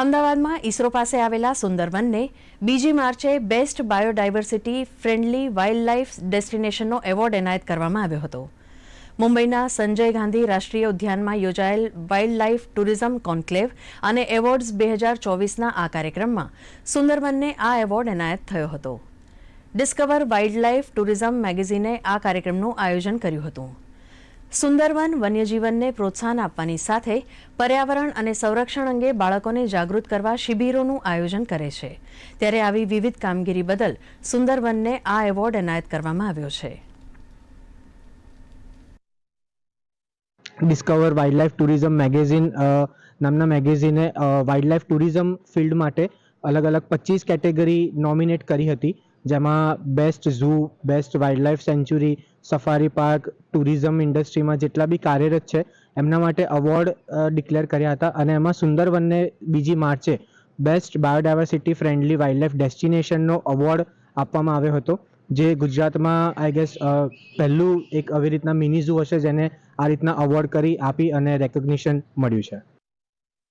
અમદાવાદમાં ઇસરો પાસે આવેલા સુંદરવનને બીજી માર્ચે best biodiversity friendly wild life ડેસ્ટિનેશનનો award એનાયત કરવામાં આવ્યો હતો. મુંબઈના સંજય ગાંધી રાષ્ટ્રીય ઉદ્યાનમાં યોજાયેલ વાઇલ્ડ લાઇફ ટુરિઝમ કોન્ક્લેવ અને એવોર્ડ્સ બે હજાર ચોવીસના આ કાર્યક્રમમાં સુંદરવનને આ એવોર્ડ એનાયત થયો હતો. ડિસ્કવર વાઇલ્ડ લાઇફ ટુરિઝમ મેગેઝિને આ કાર્યક્રમનું આયોજન કર્યું હતું. સુંદરવન વન્યજીવનને પ્રોત્સાહન આપવાની સાથે પર્યાવરણ અને સંરક્ષણ અંગે બાળકોને જાગૃત કરવા શિબિરોનું આયોજન કરે છે. ત્યારે આવી વિવિધ કામગીરી બદલ સુંદરવનને આ એવોર્ડ એનાયત કરવામાં આવ્યો છે. ડિસ્કવર વાઇલ્ડલાઇફ ટુરિઝમ મેગેઝિન નામના મેગેઝિને વાઇલ્ડલાઇફ ટુરિઝમ ફિલ્ડ માટે અલગ અલગ પચીસ કેટેગરી નોમિનેટ કરી હતી. જેમાં best zoo, best wildlife sanctuary safari park tourism ઇન્ડસ્ટ્રીમાં જેટલા બી કાર્યરત છે, એમના માટે અવોર્ડ ડિક્લેર કર્યા હતા અને એમાં સુંદરવનને બીજી માર્ચે બેસ્ટ બાયોડાયવર્સિટી ફ્રેન્ડલી વાઇલ્ડલાઇફ ડેસ્ટિનેશનનો અવોર્ડ આપવામાં આવ્યો હતો, જે ગુજરાતમાં આઈ ગેસ પહેલું એક આવી રીતના મિની હશે જેને આ રીતના અવોર્ડ કરી આપી અને રેકોગ્નિશન મળ્યું છે.